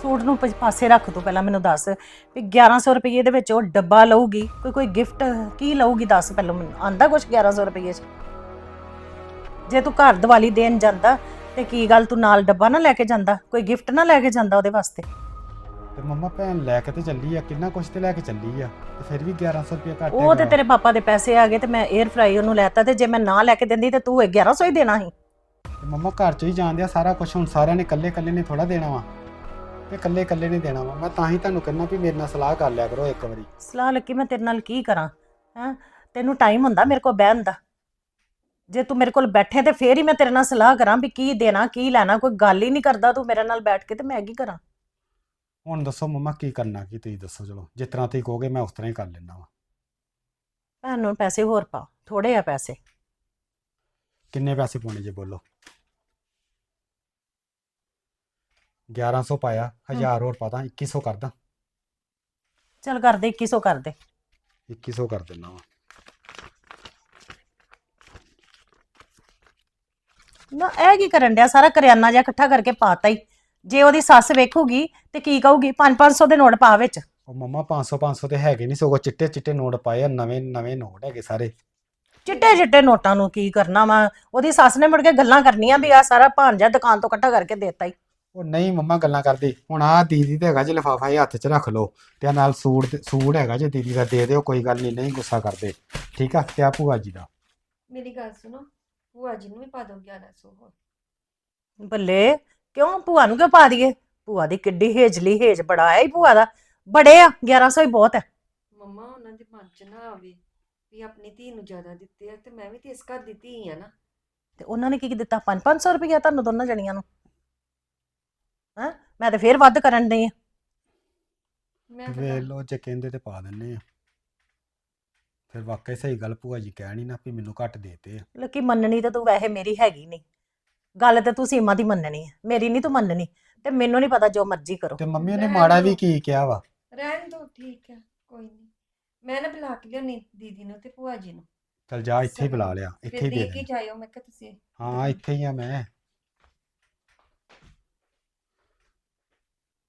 ਸੂਟ ਨੂੰ ਪ- ਪਾਸੇ ਰੱਖ ਤੂੰ ਪਹਿਲਾਂ ਮੈਨੂੰ ਦੱਸ ਵੀ 1100 ਰੁਪਏ ਦੇ ਵਿੱਚ ਉਹ ਡੱਬਾ ਲਊਗੀ, ਕੋਈ ਕੋਈ ਗਿਫਟ ਕੀ ਲਊਗੀ ਦੱਸ ਪਹਿਲਾਂ ਮੈਨੂੰ, ਆਂਦਾ ਕੁਛ 1100 ਰੁਪਏ 'ਚ? ਜੇ ਤੂੰ ਘਰ ਦੀਵਾਲੀ ਦੇਣ ਜਾਂਦਾ ਤੇ ਕੀ ਗੱਲ ਤੂੰ ਨਾਲ ਡੱਬਾ ਨਾ ਲੈ ਕੇ ਜਾਂਦਾ, ਕੋਈ ਗਿਫਟ ਨਾ ਲੈ ਕੇ ਜਾਂਦਾ ਉਹਦੇ ਵਾਸਤੇ? ਤੇ ਮੰਮਾ ਭੈਣ ਲੈ ਕੇ ਤੇ ਚੱਲੀ ਆ ਕਿੰਨਾ ਕੁਛ ਤੇ ਲੈ ਕੇ ਚੱਲੀ ਆ ਤੇ ਫਿਰ ਵੀ 1100 ਰੁਪਇਆ ਘੱਟ ਉਹ ਤੇ ਹੈਗਾ। ਤੇਰੇ ਪਾਪਾ ਦੇ ਪੈਸੇ ਆ ਗਏ ਤੇ ਮੈਂ 에ਅਰ ਫਰਾਈ ਉਹਨੂੰ ਲੈਤਾ ਤੇ ਜੇ ਮੈਂ ਨਾ ਲੈ ਕੇ ਦਿੰਦੀ ਤੇ ਤੂੰ ਇਹ 1100 ਹੀ ਦੇਣਾ ਸੀ। ਤੇ ਮੰਮਾ ਘਰ ਚ ਹੀ ਜਾਣਦੇ ਆ ਸਾਰਾ ਕੁਝ ਹੁਣ ਸਾਰਿਆਂ ਨੇ ਇਕੱਲੇ ਇਕੱਲੇ ਨੇ ਥੋੜਾ ਦੇਣਾ ਵਾ। ਤੇ ਇਕੱਲੇ ਇਕੱਲੇ ਨੇ ਦੇਣਾ ਵਾ। ਮੈਂ ਤਾਂ ਹੀ ਤੁਹਾਨੂੰ ਕਹਿੰਦਾ ਵੀ ਮੇਰੇ ਨਾਲ ਸਲਾਹ ਕਰ ਲਿਆ ਕਰੋ ਇੱਕ ਵਾਰੀ। ਸਲਾਹ ਲੱਗੀ ਮੈਂ ਤੇਰੇ ਨਾਲ ਕੀ ਕਰਾਂ ਹੈ? ਤੈਨੂੰ ਟਾਈਮ ਹੁੰਦਾ ਮੇਰੇ ਕੋਲ ਬਹਿਣ ਦਾ। ਜੇ ਤੂੰ ਮੇਰੇ ਕੋਲ ਬੈਠੇ ਤੇ ਫੇਰ ਹੀ ਮੈਂ ਤੇਰੇ ਨਾਲ ਸਲਾਹ ਕਰਾਂ ਵੀ ਕੀ ਦੇਣਾ ਕੀ ਲੈਣਾ ਕੋਈ ਗੱਲ ਹੀ ਨਹੀਂ ਕਰਦਾ ਤੂੰ ਮੇਰੇ ਨਾਲ ਬੈਠ ਕੇ ਤੇ ਮੈਂ ਕੀ ਕਰਾਂ? ਹੁਣ ਦੱਸੋ ਮੰਮਾ ਕੀ ਕਰਨਾ ਕੀ ਤੁਸੀਂ ਦੱਸੋ ਚਲੋ। ਜਿਸ ਤਰ੍ਹਾਂ ਤੁਸੀਂ ਕਹੋਗੇ ਮੈਂ ਉਸ ਤਰ੍ਹਾਂ ਹੀ ਕਰ ਲੈਣਾ ਵਾ। ਭੈਣ ਨੂੰ ਪੈਸੇ ਹੋਰ ਪਾ ਥੋੜੇ ਆ ਪੈਸੇ। ਕਿੰਨੇ ਪੈਸੇ ਪਾਉਣੇ ਜੇ ਬੋਲੋ? 1100 ਪਾਇਆ 1000 ਹੋਰ ਪਾਦਾ 2100 ਕਰਦਾ ਚੱਲ ਕਰ ਦੇ 2100 ਕਰ ਦੇ। 2100 ਕਰ ਦਿੰਦਾ ਵਾ। ਨਾ ਇਹ ਕੀ ਕਰਨ ਡਿਆ? ਸਾਰਾ ਕਰਿਆਨਾ ਜਿਹਾ ਇਕੱਠਾ ਕਰਕੇ ਪਾਤਾ ਹੀ। ਜੇ ਉਹਦੀ ਸੱਸ ਵੇਖੂਗੀ ਤੇ ਕੀ ਕਹੂਗੀ? 5-500 ਦੇ ਨੋਟ ਪਾ ਵਿੱਚ। ਉਹ ਮੰਮਾ 500 500 ਤੇ ਹੈਗੇ ਨਹੀਂ ਸਗੋਂ ਚਿੱਟੇ ਚਿੱਟੇ ਨੋਟ ਪਾਏ ਆ ਨਵੇਂ ਨਵੇਂ ਨੋਟ ਹੈਗੇ ਸਾਰੇ। ਚਿੱਟੇ ਚਿੱਟੇ ਨੋਟਾਂ ਨੂੰ ਕੀ ਕਰਨਾ ਵਾ? ਉਹਦੀ ਸੱਸ ਨੇ ਮੁੜ ਕੇ ਗੱਲਾਂ ਕਰਨੀਆਂ ਵੀ ਆ ਸਾਰਾ ਭਾਂਜਾ ਦੁਕਾਨ ਤੋਂ ਇਕੱਠਾ ਕਰਕੇ ਦੇਤਾ ਹੀ। ਉਹ ਨਹੀਂ ਮੰਮਾ ਗੱਲਾਂ ਕਰਦੀ। ਹੁਣ ਆ ਦੀਦੀ ਤੇ ਹੈਗਾ ਜੇ ਲਿਫਾਫਾ ਇਹ ਹੱਥ 'ਚ ਰੱਖ ਲਓ ਤੇ ਆਹ ਨਾਲ ਸੂਟ ਤੇ- ਸੂਟ ਹੈਗਾ ਜੇ ਦੀਦੀ ਦਾ ਦੇ ਦਿਓ ਕੋਈ ਗੱਲ ਨਹੀਂ ਨਹੀਂ ਗੁੱਸਾ ਕਰਦੇ। ਠੀਕ ਆ? ਤੇ ਆ ਭੂਆ ਜੀ ਦਾ। ਮੇਰੀ ਗੱਲ ਸੁਣੋ ਭੂਆ ਜੀ ਨੂੰ ਵੀ ਪਾ ਦੋ 1100 ਹੋਰ। ਬੱਲੇ ਕਿਉਂ ਭੂਆ ਨੂੰ ਕਿਉਂ ਪਾ ਦਈਏ? ਭੂਆ ਦੀ ਕਿੱਡੀ ਹੇਜਲੀ ਹੇਜ ਬੜਾ ਹੈ ਭੂਆ ਦਾ। ਬੜੇ ਆ 1100 ਹੀ ਬਹੁਤ ਹੈ। ਮੰਮਾ ਉਹਨਾਂ ਦੇ ਮਨ 'ਚ ਨਾ ਆਵੇ ਵੀ ਆਪਣੀ ਧੀ ਨੂੰ ਜ਼ਿਆਦਾ ਦਿੱਤੇ ਆ ਤੇ ਮੈਂ ਵੀ ਤੇ ਇਸ ਘਰ ਦੀ ਧੀ ਆ ਨਾ। ਤੇ ਉਹਨਾਂ ਨੇ ਕੀ ਕੀ ਦਿੱਤਾ 5-500 ਰੁਪਇਆ ਤੁਹਾਨੂੰ ਦੋਨਾਂ ਜਣੀਆਂ ਨੂੰ। ਹਾਂ? ਮੈਂ ਤੇ ਫੇਰ ਵੱਧ ਕਰਨ ਡਈ ਆ। ਮੈਂ ਤਾਂ ਵੇਖ ਲਓ ਜੇ ਕਹਿੰਦੇ ਤੇ ਪਾ ਦਿੰਨੇ ਆ। ਫਿਰ ਵਾਕਈ ਸਹੀ ਗੱਲ ਭੂਆ ਜੀ ਕਹਿਣੀ ਨਾ ਵੀ ਮੈਨੂੰ ਘੱਟ ਦੇਤੇ ਆ। ਲੱਕੀ ਮੰਨਣੀ ਤਾਂ ਤੂੰ ਵੈਸੇ ਮੇਰੀ ਹੈਗੀ ਨਹੀਂ। ਗੱਲ ਤੇ ਤੂੰ ਸੀਮਾ ਦੀ ਮੰਨਣੀ ਹੈ ਮੇਰੀ ਨਹੀਂ ਤੂੰ ਮੰਨਣੀ ਤੇ ਮੈਨੂੰ ਨਹੀਂ ਪਤਾ ਜੋ ਮਰਜ਼ੀ ਕਰੋ। ਤੇ ਮੰਮੀ ਉਹਨੇ ਮਾੜਾ ਵੀ। ਕੀ ਕਿਹਾ ਵਾ? ਰਹਿਣ ਦੋ ਠੀਕ ਆ ਕੋਈ ਨਹੀਂ ਮੈਂ ਨਾ ਬੁਲਾ ਕੇ ਲਿਆਉਣੀ ਦੀਦੀ ਨੂੰ ਤੇ ਭੂਆ ਜੀ ਨੂੰ। ਚਲ ਜਾ ਇੱਥੇ ਹੀ ਬੁਲਾ ਲਿਆ ਇੱਥੇ ਫਿਰ ਹੀ ਦੇ ਦੇ ਕੇ ਜਾਇਓ ਮੈਂ ਕਿਹਾ ਤੁਸੀਂ ਹਾਂ ਇੱਥੇ ਹੀ ਆ ਮੈਂ।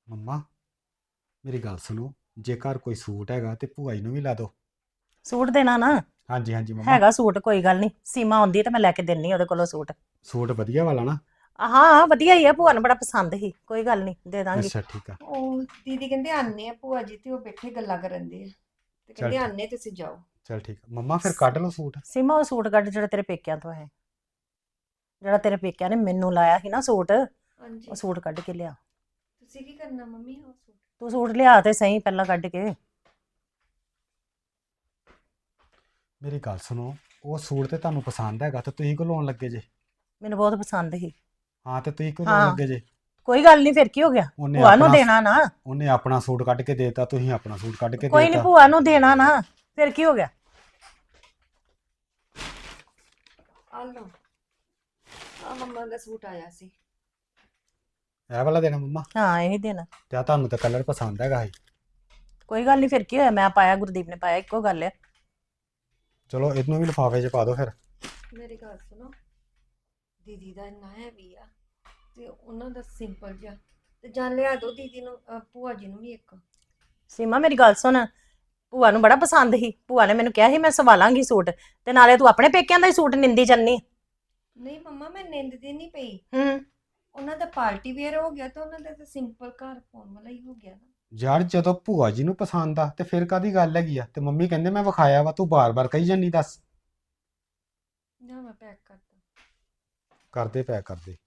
ਮੰਮਾ ਮੇਰੀ ਗੱਲ ਸੁਣੋ ਜੇ ਘਰ ਕੋਈ ਸੂਟ ਹੈਗਾ ਤੇ ਭੂਆ ਜੀ ਨੂੰ ਵੀ ਲਾ ਦਿਓ। ਸੂਟ ਦੇਣਾ ਨਾ। ਹਾਂਜੀ ਹਾਂਜੀ ਮੰਮਾ। ਹੈਗਾ ਸੂਟ ਕੋਈ ਗੱਲ ਨਹੀਂ। ਸੀਮਾ ਆਉਂਦੀ ਤੇ ਮੈਂ ਲੈ ਕੇ ਦਿੰਨੀ ਉਹਦੇ ਕੋਲੋਂ ਸੂਟ। ਸੂਟ ਵਧੀਆ ਵਾਲਾ ਨਾ? ਹਾਂ ਵਧੀਆ ਹੀ ਆ ਭੂਆ ਨੂੰ ਬੜਾ ਪਸੰਦ ਸੀ। ਕੋਈ ਗੱਲ ਨਹੀਂ ਦੇ ਦਾਂਗੀ। ਅੱਛਾ ਠੀਕ ਆ। ਉਹ ਦੀਦੀ ਕਹਿੰਦੇ ਆਨੇ ਆ ਭੂਆ ਜੀ ਤੇ ਉਹ ਬੈਠੇ ਗੱਲਾਂ ਕਰਨ ਦੇ ਆ। ਤੇ ਕਹਿੰਦੇ ਚੱਲ। ਆਨੇ ਤੁਸੀਂ ਜਾਓ। ਚਲ ਠੀਕ ਆ। ਮੰਮਾ ਫਿਰ ਕੱਢ ਲਓ ਸੂਟ। ਸੀਮਾ ਉਹ ਸੂਟ ਕੱਢ ਜਿਹੜਾ ਤੇਰੇ ਪੇਕਿਆਂ ਤੋਂ ਹੈ। ਜਿਹੜਾ ਤੇਰੇ ਪੇਕਿਆਂ ਨੇ ਮੈਨੂੰ ਲਾਇਆ ਸੀ ਨਾ ਸੂਟ ਹਾਂਜੀ। ਉਹ ਸੂਟ ਕੱਢ ਕੇ ਲਿਆ। ਤੁਸੀਂ ਕੀ ਕਰਨਾ ਮੰਮੀ ਉਹ ਸੂਟ? ਤੂੰ ਸੂਟ ਲਿਆ ਤੇ ਸਹੀ ਪਹਿਲਾਂ ਕੱਢ ਕੇ। ਮੇਰੀ ਗੱਲ ਸੁਣੋ ਉਹ ਸੂਟ ਤੇ ਤੁਹਾਨੂੰ ਪਸੰਦ ਹੈਗਾ ਤੇ ਤੁਸੀਂ ਕਿਉਂ ਲਾਉਣ ਲੱਗੇ ਜੇ? ਮੈਨੂੰ ਬਹੁਤ ਪਸੰਦ ਸੀ। ਹਾਂ ਤੇ ਤੁਸੀਂ ਕਿਉਂ ਹਾਂ। ਲਾਉਣ ਲੱਗੇ ਜੇ? ਕੋਈ ਗੱਲ ਨਹੀਂ ਫਿਰ ਕੀ ਹੋ ਗਿਆ? ਉਹਨੇ ਭੂਆ ਨੂੰ ਆਪਣਾ ਦੇਣਾ ਨਾ। ਉਹਨੇ ਆਪਣਾ ਸੂਟ ਕੱਢ ਕੇ ਦੇਤਾ ਤੁਸੀਂ ਆਪਣਾ ਸੂਟ ਕੱਢ ਕੇ ਕੋਈ ਨਹੀਂ ਦੇਤਾ ਭੂਆ ਨੂੰ ਦੇਣਾ ਨਾ। ਫਿਰ ਕੀ ਹੋ ਗਿਆ? ਆ ਲਓ। ਆ ਮੰਮਾ ਦਾ ਸੂਟ ਆਇਆ ਸੀ। ਇਹ ਵਾਲਾ ਦੇਣਾ ਮੰਮਾ? ਹਾਂ ਇਹ ਦੇਣਾ। ਤੇ ਆ ਤੁਹਾਨੂੰ ਤਾਂ ਕਲਰ ਪਸੰਦ ਹੈਗਾ ਸੀ। ਕੋਈ ਗੱਲ ਨਹੀਂ ਫਿਰ ਕੀ ਹੋਇਆ? ਮੈਂ ਪਾਇਆ ਗੁਰਦੀਪ ਨੇ ਪਾਇਆ ਇੱਕੋ ਗੱਲ ਹੈ ਚਲੋ ਇਹਨੂੰ ਵੀ ਲਿਫਾਫੇ 'ਚ ਪਾ ਦਿਓ ਫਿਰ। ਮੇਰੀ ਗੱਲ ਸੁਣੋ। ਦੀਦੀ ਦਾ ਇੰਨਾ ਹੈ ਵੀ ਆ ਤੇ ਉਹਨਾਂ ਦਾ ਸਿੰਪਲ ਜਿਹਾ। ਤੇ ਜਾਂ ਲਿਆ ਦੋ ਦੀਦੀ ਨੂੰ ਅਹ ਭੂਆ ਜੀ ਨੂੰ ਵੀ ਇੱਕ। ਸੀਮਾ ਮੇਰੀ ਗੱਲ ਸੁਣ। ਭੂਆ ਨੂੰ ਬੜਾ ਪਸੰਦ ਸੀ। ਭੂਆ ਨੇ ਮੈਨੂੰ ਕਿਹਾ ਸੀ ਮੈਂ ਸਵਾਲਾਂਗੀ ਸੂਟ। ਤੇ ਨਾਲੇ ਤੂੰ ਆਪਣੇ ਪੇਕਿਆਂ ਦਾ ਹੀ ਸੂਟ ਨਿੰਦੀ ਜੰਨੀ ਨਹੀਂ ਮੰਮਾ ਮੈਂ ਨਿੰਦਦੀ ਨਹੀਂ ਪਈ। ਹੂੰ। ਉਹਨਾਂ ਦਾ ਪਾਰਟੀ ਵੇਅਰ ਹੋ ਗਿਆ ਤਾਂ ਉਹਨਾਂ ਦਾ ਤਾਂ ਸਿੰਪਲ ਘਰ ਪਾਉਣ ਵਾਲਾ ਹੀ ਹੋ ਗਿਆ ਨਾ। ਯਾਰ ਜਦੋਂ ਭੂਆ ਜੀ ਨੂੰ ਪਸੰਦ ਆ ਤੇ ਫਿਰ ਕਾਦੀ ਗੱਲ ਹੈਗੀ ਆ? ਤੇ ਮੰਮੀ ਕਹਿੰਦੇ ਮੈਂ ਵਿਖਾਇਆ ਵਾ ਤੂੰ ਬਾਰ-ਬਾਰ ਕਹੀ ਜੰਨੀ ਦੱਸ। ਨਾ ਮੈਂ ਪੈਕ ਕਰਦਾ ਕਰਦੇ ਪੈ ਕਰਦੇ।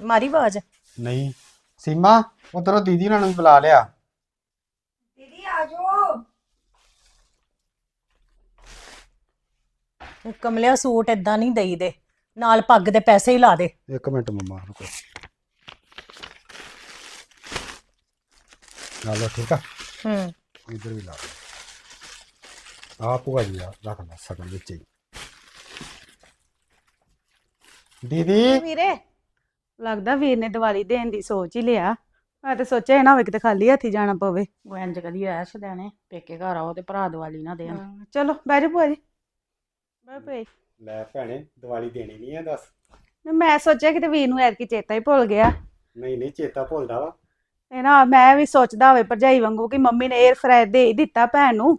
ਮਾਰੀ ਆਵਾਜ਼? ਨਹੀਂ। ਸੀਮਾ ਉਧਰੋਂ ਦੀਦੀ ਉਹਨਾਂ ਨੂੰ ਵੀ ਬੁਲਾ ਲਿਆ। ਦੀਦੀ ਆ ਜਾਓ। ਕਮਲਿਆ ਸੂਟ ਇਦਾਂ ਨਹੀਂ ਦੇਈਦੇ। ਨਾਲ ਪੱਗ ਦੇ ਪੈਸੇ ਹੀ ਲਾ ਦੇ। ਇੱਕ ਮਿੰਟ ਮੰਮਾ ਰੁਕੋ। ਲਾ ਲਓ ਠੀਕ ਆ? ਹੂੰ। ਇਧਰ ਵੀ ਲਾ ਲਓ ਆ ਭੂਆ ਜੀ ਆ ਰੱਖ ਲੈ ਸਗਨ ਵਿੱਚ ਹੀ। ਦੀਦੀ। ਵੀਰੇ ਲੱਗਦਾ ਵੀਰ ਨੇ ਦੀਵਾਲੀ ਦੇਣ ਦੀ ਸੋਚ ਹੀ ਲਿਆ। ਮੈਂ ਤੇ ਸੋਚਿਆ ਇਹ ਨਾ ਹੋਵੇ ਕਿਤੇ ਖਾਲੀ ਹੱਥੀ ਜਾਣਾ ਪਵੇ। ਉਹ ਇੰਜ ਕਦੀ ਐਸ਼ ਦੇਣੇ ਪੇਕੇ ਘਰ ਆਓ ਤੇ ਭਰਾ ਦੀਵਾਲੀ ਨਾ ਦੇਣ। ਚਲੋ ਬਹਿ ਜਾ ਭੂਆ ਜੀ। ਬਹਿ ਪਏ ਲੈ ਭੈਣੇ ਦੀਵਾਲੀ ਦੇਣੀ ਨਹੀਂ ਹੈ ਦੱਸ। ਮੈਂ ਸੋਚਿਆ ਕਿਤੇ ਵੀਰ ਨੂੰ ਐਤਕੀ ਚੇਤਾ ਹੀ ਭੁੱਲ ਗਿਆ। ਨਹੀਂ ਨਹੀਂ ਚੇਤਾ ਭੁੱਲਦਾ ਵਾ। ਇਹ ਨਾ ਮੈਂ ਵੀ ਸੋਚਦਾ ਹੋਵੇ ਭਰਜਾਈ ਵਾਂਗੂ ਕਿ ਮੰਮੀ ਨੇ 에ਅਰ ਫਰਾਇਰ ਦੇ ਹੀ ਦਿੱਤਾ ਭੈਣ ਨੂੰ।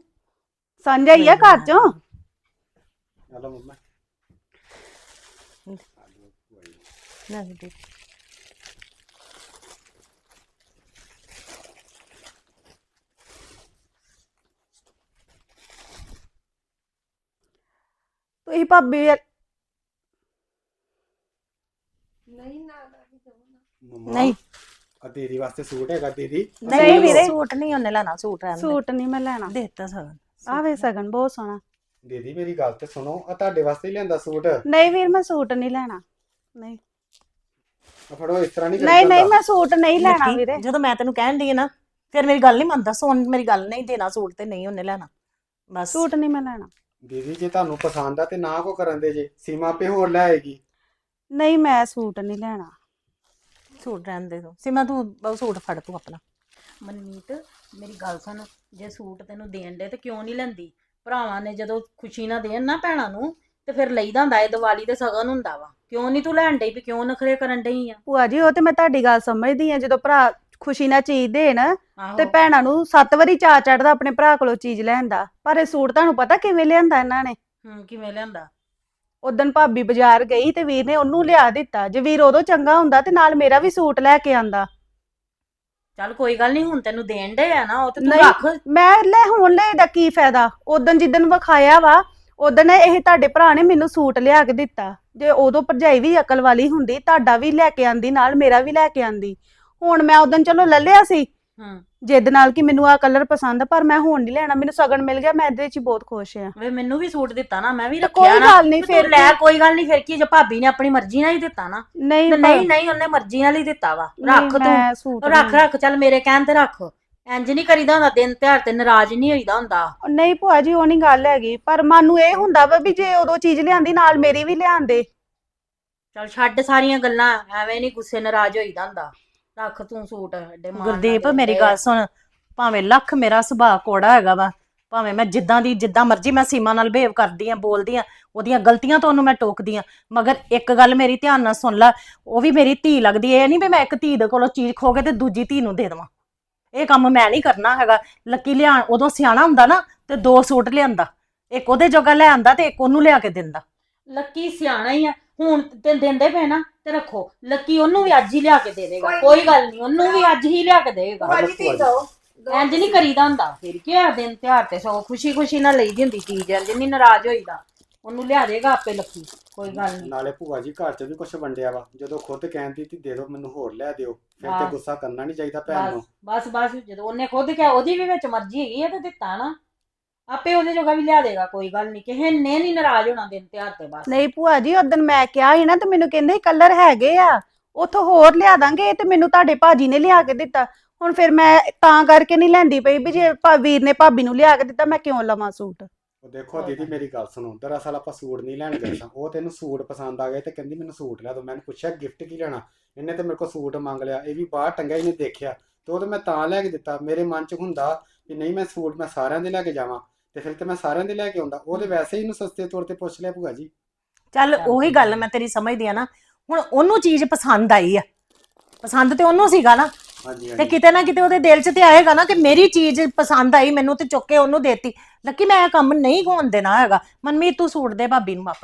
ਸਾਂਝਾ ਹੀ ਆ ਘਰ ਚੋਂ? ਚਲੋ ਮੰਮਾ। ਲੈ ਤੁਸੀਂ ਭਾਬੀ ਆ। ਮੰਮਾ ਨਹੀਂ। ਆ ਵਾਸਤੇ ਸੂਟ ਹੈਗਾ ਦੀਦੀ ਨਹੀਂ ਵੀਰੇ। ਸੂਟ ਨਹੀਂ ਉਹਨੇ ਲੈਣਾ ਸੂਟ ਰਹਿਣ ਦੇ। ਸੂਟ ਨਹੀਂ ਮੈਂ ਲੈਣਾ। ਦੇਤਾ ਸਗਨ। ਆਵੇ ਸਗਨ ਬਹੁਤ ਸੋਹਣਾ। ਦੀਦੀ ਮੇਰੀ ਗੱਲ ਤੇ ਸੁਣੋ ਆ ਤੁਹਾਡੇ ਵਾਸਤੇ ਹੀ ਲਿਆਂਦਾ ਸੂਟ। ਆ ਨਹੀਂ ਵੀਰ ਮੈਂ ਸੂਟ ਨਹੀਂ ਲੈਣਾ। ਨਹੀਂ। ਫੜੋ ਇਸ ਤਰ੍ਹਾਂ ਨਹੀਂ ਨਹੀਂ ਨਹੀਂ ਮੈਂ ਸੂਟ ਨਹੀਂ ਲੈਣਾ ਵੀਰੇ। ਜਦੋਂ ਮੈਂ ਤੈਨੂੰ ਕਹਿਣ ਦੀ ਨਾ ਫਿਰ ਮੇਰੀ ਗੱਲ ਨਹੀਂ ਮੰਨਦਾ ਸੋਨ ਮੇਰੀ ਗੱਲ ਨਹੀਂ ਦੇਣਾ ਸੂਟ ਤੇ ਨਹੀਂ ਉਹਨੇ ਲੈਣਾ। ਬਸ। ਸੂਟ ਨਹੀਂ ਮੈਂ ਲੈਣਾ। ਦੀਦੀ ਜੇ ਤੁਹਾਨੂੰ ਪਸੰਦ ਆ ਤੇ ਨਾ ਕੋ ਕਰਨ ਦੇ ਜੇ ਸੀਮਾ ਆਪੇ ਹੋਰ ਲੈ ਆਏਗੀ। ਨਹੀਂ ਮੈਂ ਸੂਟ ਨਹੀਂ ਲੈਣਾ। ਸੂਟ ਰਹਿਣ ਦੇ ਤੂੰ ਸਿਮਾ ਤੂੰ ਬਸ ਸੂਟ ਫੜ ਤੂੰ ਆਪਣਾ। ਮਨਮੀਤ ਮੇਰੀ ਗੱਲ ਸੁਣ। ਜੇ ਸੂਟ ਤੈਨੂੰ ਦੇਣ ਦੇ ਤੇ ਕਿਉਂ ਨਹੀਂ ਲੈਂਦੀ? ਭਰਾਵਾਂ ਨੇ ਜਦੋਂ ਖੁਸ਼ੀ ਨਾ ਦੇਣ ਨਾ ਭੈਣਾਂ ਨੂੰ ਤੇ ਫਿਰ ਲਈਦਾ ਹੁੰਦਾ ਏ ਦੀਵਾਲੀ ਤੇ ਸਗਨ ਹੁੰਦਾ ਵਾ। ਕਿਉਂ ਨਹੀਂ ਤੂੰ ਲੈਣ ਡਈ ਵੀ ਕਿਉਂ ਨਖਰੇ ਕਰਨ ਡਈ ਆ? ਭੂਆ ਜੀ ਉਹ ਤੇ ਮੈਂ ਤੁਹਾਡੀ ਗੱਲ ਸਮਝਦੀ ਆ। ਜਦੋਂ ਭਰਾ ਖੁਸ਼ੀ ਨਾਲ ਚੀਜ਼ ਦੇਣ ਤੇ ਭੈਣਾਂ ਨੂੰ ਸੱਤ ਵਾਰੀ ਚਾ ਚੜਦਾ ਆਪਣੇ ਭਰਾ ਕੋਲੋਂ ਚੀਜ਼ ਲੈਣ ਦਾ। ਪਰ ਇਹ ਸੂਟ ਤੁਹਾਨੂੰ ਪਤਾ ਕਿਵੇਂ ਲਿਆਂਦਾ ਇਹਨਾਂ ਨੇ? ਹੂੰ ਕਿਵੇਂ ਲਿਆਂਦਾ? ਉਦੋਂ ਭਾਬੀ ਬਾਜ਼ਾਰ ਗਈ ਤੇ ਵੀਰ ਨੇ ਉਹਨੂੰ ਲਿਆ ਦਿੱਤਾ। ਜੇ ਵੀਰ ਉਦੋਂ ਚੰਗਾ ਹੁੰਦਾ ਤੇ ਨਾਲ ਮੇਰਾ ਵੀ ਸੂਟ ਲੈ ਕੇ ਆਂਦਾ। ਚੱਲ ਕੋਈ ਗੱਲ ਨਹੀਂ ਹੁਣ ਤੈਨੂੰ ਦੇਣ ਦੇ ਆ ਨਾ ਉਹ ਤੇ ਤੂੰ। ਰੱਖ। ਮੈਂ ਲੈ ਹੁਣ ਲੈ ਦਾ ਕੀ ਫਾਇਦਾ? ਉਦੋਂ ਜਿੱਦਣ ਵਿਖਾਇਆ ਵਾ ਉਦੋਂ ਇਹ ਤੁਹਾਡੇ ਭਰਾ ਨੇ ਮੈਨੂੰ ਸੂਟ ਲਿਆ ਕੇ ਦਿੱਤਾ। ਜੇ ਉਦੋਂ ਭਰਜਾਈ ਵੀ ਅਕਲ ਵਾਲੀ ਹੁੰਦੀ ਤੁਹਾਡਾ ਵੀ ਲੈ ਕੇ ਆਂਦੀ ਨਾਲ ਮੇਰਾ ਵੀ ਲੈ ਕੇ ਆਂਦੀ। ਹੁਣ ਮੈਂ ਉਦੋਂ ਚਲੋ ਲੈ ਲਿਆ ਸੀ। ਹੂੰ। ਜਿੱਦ ਨਾਲ ਕਿ ਮੈਨੂੰ ਆ ਕਲਰ ਪਸੰਦ ਪਰ ਮੈਂ ਹੁਣ ਨਹੀਂ ਲੈਣਾ ਮੈਨੂੰ ਸਗਨ ਮਿਲ ਗਿਆ ਮੈਂ ਇਹਦੇ ਵਿੱਚ ਹੀ ਬਹੁਤ ਖੁਸ਼ ਆ। ਵੇ ਮੈਨੂੰ ਵੀ ਸੂਟ ਦਿੱਤਾ ਨਾ ਮੈਂ ਵੀ ਤੇ ਰੱਖਿਆ ਕੋਈ ਨਾ। ਗੱਲ ਨਹੀਂ ਤੇ ਫਿਰ ਲੈ ਕੋਈ ਗੱਲ ਨਹੀਂ ਫਿਰ ਕੀ ਜੇ ਭਾਬੀ ਨੇ ਆਪਣੀ ਮਰਜ਼ੀ ਨਾਲ ਹੀ ਦਿੱਤਾ ਨਾ। ਨਹੀਂ ਤੇ ਨਹੀਂ ਨਹੀਂ ਉਹਨੇ ਮਰਜ਼ੀ ਨਾਲ ਹੀ ਦਿੱਤਾ ਵਾ। ਰੱਖ ਤੂੰ। ਮੈਂ ਸੂਟ ਰੱਖ ਰੱਖ ਚੱਲ ਮੇਰੇ ਕਹਿਣ ਤੇ ਰੱਖ। ਇੰਜ ਨਹੀਂ ਕਰੀਦਾ ਹੁੰਦਾ ਦਿਨ ਤਿਉਹਾਰ ਤੇ ਨਾਰਾਜ਼ ਨਹੀਂ ਹੋਈਦਾ ਹੁੰਦਾ। ਨਹੀਂ ਭੂਆ ਜੀ ਉਹ ਨਹੀਂ ਗੱਲ ਹੈਗੀ ਪਰ ਮਨ ਨੂੰ ਇਹ ਹੁੰਦਾ ਵਾ ਵੀ ਜੇ ਉਦੋਂ ਚੀਜ਼ ਲਿਆਂਦੀ ਨਾਲ ਮੇਰੀ ਵੀ ਲਿਆਂਦੇ। ਚੱਲ ਛੱਡ ਸਾਰੀਆਂ ਗੱਲਾਂ ਐਵੇਂ ਨਹੀਂ ਗੁੱਸੇ ਨਾਰਾਜ਼ ਹੋਈਦਾ ਹੁੰਦਾ। ਰੱਖ ਤੂੰ ਸੂਟ ਐਡੇ ਮਾਣ ਨਾਲ ਗੁਰਦੀਪ ਦਿੰਦੇ ਮੇਰੀ ਆ। ਗੱਲ ਸੁਣ ਭਾਵੇਂ ਲੱਖ ਮੇਰਾ ਸੁਭਾਅ ਕੋੜਾ ਹੈਗਾ ਵਾ ਭਾਵੇਂ ਮੈਂ ਜਿੱਦਾਂ ਦੀ ਜਿੱਦਾਂ ਮਰਜ਼ੀ ਮੈਂ ਸੀਮਾ ਨਾਲ ਬਿਹੇਵ ਕਰਦੀ ਆ ਬੋਲਦੀ ਆ ਉਹਦੀਆਂ ਗਲਤੀਆਂ ਤੋਂ ਉਹਨੂੰ ਮੈਂ ਟੋਕਦੀ ਆ ਮਗਰ ਇੱਕ ਗੱਲ ਮੇਰੀ ਧਿਆਨ ਨਾਲ ਸੁਣ ਲੈ ਉਹ ਵੀ ਮੇਰੀ ਧੀ ਲੱਗਦੀ ਐ ਇਹ ਨਹੀਂ ਵੀ ਮੈਂ ਇੱਕ ਧੀ ਦੇ ਕੋਲੋਂ ਚੀਜ਼ ਖੋ ਕੇ ਤੇ ਦੂਜੀ ਧੀ ਨੂੰ ਦੇ ਦੇਵਾਂ ਇਹ ਕੰਮ ਮੈਂ ਨਹੀਂ ਕਰਨਾ ਹੈਗਾ ਲੱਕੀ ਲਿਆ ਉਦੋਂ ਸਿਆਣਾ ਹੁੰਦਾ ਨਾ ਤੇ ਦੋ ਸੂਟ ਲਿਆਂਦਾ ਇੱਕ ਉਹਦੇ ਜੋਗਾ ਲੈ ਆਂਦਾ ਤੇ ਇੱਕ ਉਹਨੂੰ ਲਿਆ ਕੇ ਦਿੰਦਾ ਲੱਕੀ ਸਿਆਣਾ ਹੀ ਆ ਹੁਣ ਤੇ ਦਿੰਦੇ ਪਏ ਨਾ ਤੇ ਰੱਖੋ। ਲੱਕੀ ਉਹਨੂੰ ਵੀ ਅੱਜ ਹੀ ਲਿਆ ਕੇ ਦੇ ਦੇਗਾ। ਕੋਈ ਗੱਲ ਨਹੀਂ ਉਹਨੂੰ ਵੀ ਅੱਜ ਹੀ ਲਿਆ ਕੇ ਦੇਗਾ ਭੂਆ ਜੀ, ਤੁਸੀਂ ਜਾਓ। ਇੰਜ ਨਹੀਂ ਕਰੀਦਾ ਹੁੰਦਾ। ਫਿਰ ਕੀ ਆ ਦਿਨ ਤਿਉਹਾਰ ਤੇ ਸੋ ਖੁਸ਼ੀ ਖੁਸ਼ੀ ਨਾਲ ਲਈ ਦੀ ਹੁੰਦੀ ਚੀਜ਼ ਇੰਜ ਨਹੀਂ ਨਾਰਾਜ਼ ਹੋਈਦਾ। ਉਹਨੂੰ ਲਿਆ ਦੇਗਾ ਆਪੇ ਲੱਕੀ ਕੋਈ ਗੱਲ ਨਹੀਂ। ਨਾਲੇ ਭੂਆ ਜੀ ਘਰ ਚ ਵੀ ਕੁਝ ਵੰਡਿਆ ਵਾ। ਜਦੋਂ ਖੁਦ ਕਹਿੰਦੀ ਤੀ ਦੇ ਦਿਓ ਮੈਨੂੰ ਹੋਰ ਲੈ ਦਿਓ। ਫਿਰ ਤੇ ਹਾਂ। ਗੁੱਸਾ ਕਰਨਾ ਨਹੀਂ ਚਾਹੀਦਾ ਭੈਣ ਨੂੰ। ਬਸ ਬਸ ਜਦੋਂ ਉਹਨੇ ਖੁਦ ਕਿਹਾ ਉਹਦੀ ਵੀ ਵਿੱਚ ਮਰਜ਼ੀ ਹੈਗੀ ਹੈ ਤੇ ਦਿੱਤਾ ਨਾ। ਆਪੇ ਉਹਦੇ ਜੋਗਾ ਵੀ ਲਿਆ ਦੇਗਾ ਕੋਈ ਗੱਲ ਨਹੀਂ ਕਿਸੇ ਨੇ ਨਹੀਂ ਨਾਰਾਜ਼ ਹੋਣਾ ਦਿਨ ਤਿਉਹਾਰ ਤੇ ਬਸ। ਨਹੀਂ ਭੂਆ ਜੀ ਉਦੋਂ ਮੈਂ ਕਿਹਾ ਸੀ ਨਾ ਤੇ ਮੈਨੂੰ ਕਹਿੰਦੇ ਕਲਰ ਹੈਗੇ ਆ। ਉਥੋਂ ਹੋਰ ਲਿਆ ਦਾਂਗੇ ਇਹ ਤੇ ਮੈਨੂੰ ਤੁਹਾਡੇ ਭਾਜੀ ਨੇ ਲਿਆ ਕੇ ਦਿੱਤਾ। ਹੁਣ ਫਿਰ ਮੈਂ ਤਾਂ ਕਰਕੇ ਨਹੀਂ ਲੈਂਦੀ ਪਈ ਵੀ ਜੇ ਭਾ- ਵੀਰ ਨੇ ਭਾਬੀ ਨੂੰ ਲਿਆ ਕੇ ਦਿੱਤਾ ਮੈਂ ਕਿਉਂ ਲਵਾਂ ਸੂਟ? ਉਹ ਦੇਖੋ ਦੀਦੀ ਮੇਰੀ ਗੱਲ ਸੁਣੋ। ਦਰਅਸਲ ਆਪਾਂ ਸੂਟ ਨਹੀਂ ਲੈਣ ਗਏ ਸਾਂ। ਉਹ ਤੈਨੂੰ ਸੂਟ ਪਸੰਦ ਆ ਗਏ ਤੇ ਕਹਿੰਦੀ ਮੈਨੂੰ ਸੂਟ ਲਿਆ ਦੋ। ਮੈਨੂੰ ਪੁੱਛਿਆ ਗਿਫਟ ਕੀ ਲੈਣਾ? ਇਹਨੇ ਤੇ ਮੇਰੇ ਕੋਲ ਸੂਟ ਮੰਗ ਲਿਆ। ਇਹ ਵੀ ਬਾਹਰ ਟੰਗਿਆ ਇਹਨੇ ਦੇਖਿਆ। ਤੇ ਉਹ ਤੇ ਮੈਂ ਤਾਂ ਲੈ ਕੇ ਦਿੱਤਾ। ਮੇਰੇ ਮਨ ਚ ਹੁੰਦਾ ਕਿ ਨਹੀਂ ਮੈਂ ਸੂਟ ਮੈਂ ਸਾਰਿਆਂ ਦੇ ਲੈ ਕੇ ਜਾਵਾਂ। ਤੇ ਫਿਰ ਤੇ ਮੈਂ ਸਾਰਿਆਂ ਦੇ ਲੈ ਕੇ ਆਉਂਦਾ। ਉਹ ਤੇ ਵੈਸੇ ਹੀ ਇਹਨੂੰ ਸਸਤੇ ਤੌਰ ਤੇ ਪੁੱਛ ਲਿਆ ਭੂਆ ਜੀ। ਚੱਲ ਉਹੀ ਗੱਲ ਮੈਂ ਤੇਰੀ ਸਮਝਦੀ ਆ ਨਾ। ਹੁਣ ਉਹਨੂੰ ਚੀਜ਼ ਪਸੰਦ ਆਈ ਆ। ਪਸੰਦ ਤੇ ਉਹਨੂੰ ਸੀਗਾ ਨਾ। ਹਾਂਜੀ ਤੇ ਕਿਤੇ ਨਾ ਕਿਤੇ ਉਹਦੇ ਦਿਲ 'ਚ ਤੇ ਆਏਗਾ ਨਾ ਕਿ ਮੇਰੀ ਚੀਜ਼ ਪਸੰਦ ਆਈ ਮੈਨੂੰ ਤੇ ਚੁੱਕ ਕੇ ਉਹਨੂੰ ਦੇਤੀ। ਲੱਕੀ ਮੈਂ ਇਹ ਕੰਮ ਨਹੀਂ ਹੋਣ ਦੇਣਾ ਹੈਗਾ। ਮਨਮੀਤ ਤੂੰ ਸੂਟ ਦੇ ਭਾਬੀ ਨੂੰ ਵਾਪਸ।